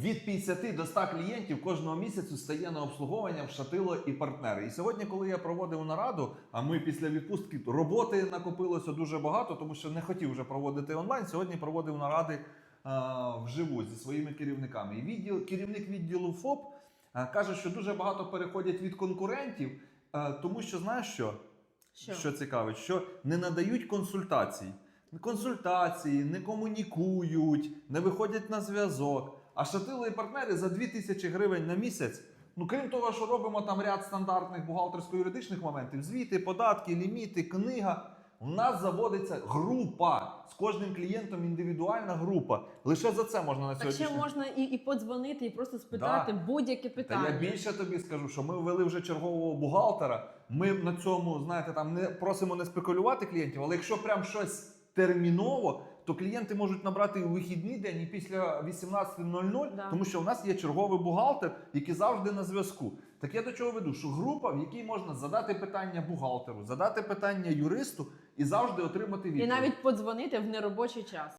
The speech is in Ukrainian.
від 50 до 100 клієнтів кожного місяцю стає на обслуговування в шатило і партнери. І сьогодні, коли я проводив нараду, а ми після відпустки роботи накопилося дуже багато, тому що не хотів вже проводити онлайн. Сьогодні проводив наради а, вживу зі своїми керівниками. І відділ, керівник відділу ФОП а, каже, що дуже багато переходять від конкурентів, а, тому що знаєш що? Що? що цікавить, що не надають консультацій. Консультації, не комунікують, не виходять на зв'язок. А шатили і партнери за 2000 гривень на місяць. Ну, крім того, що робимо там ряд стандартних бухгалтерсько-юридичних моментів: звіти, податки, ліміти, книга. У нас заводиться група з кожним клієнтом індивідуальна група. Лише за це можна на Так сьогодні. ще можна і, і подзвонити, і просто спитати будь-яке Та питання. я більше тобі скажу, що ми ввели вже чергового бухгалтера. Ми на цьому, знаєте, там не просимо не спекулювати клієнтів, але якщо прям щось терміново, то клієнти можуть набрати у вихідний день і після 18.00, Да. тому що в нас є черговий бухгалтер, який завжди на зв'язку. Так я до чого веду? Що група, в якій можна задати питання бухгалтеру, задати питання юристу і завжди отримати відповідь. І навіть подзвонити в неробочий час.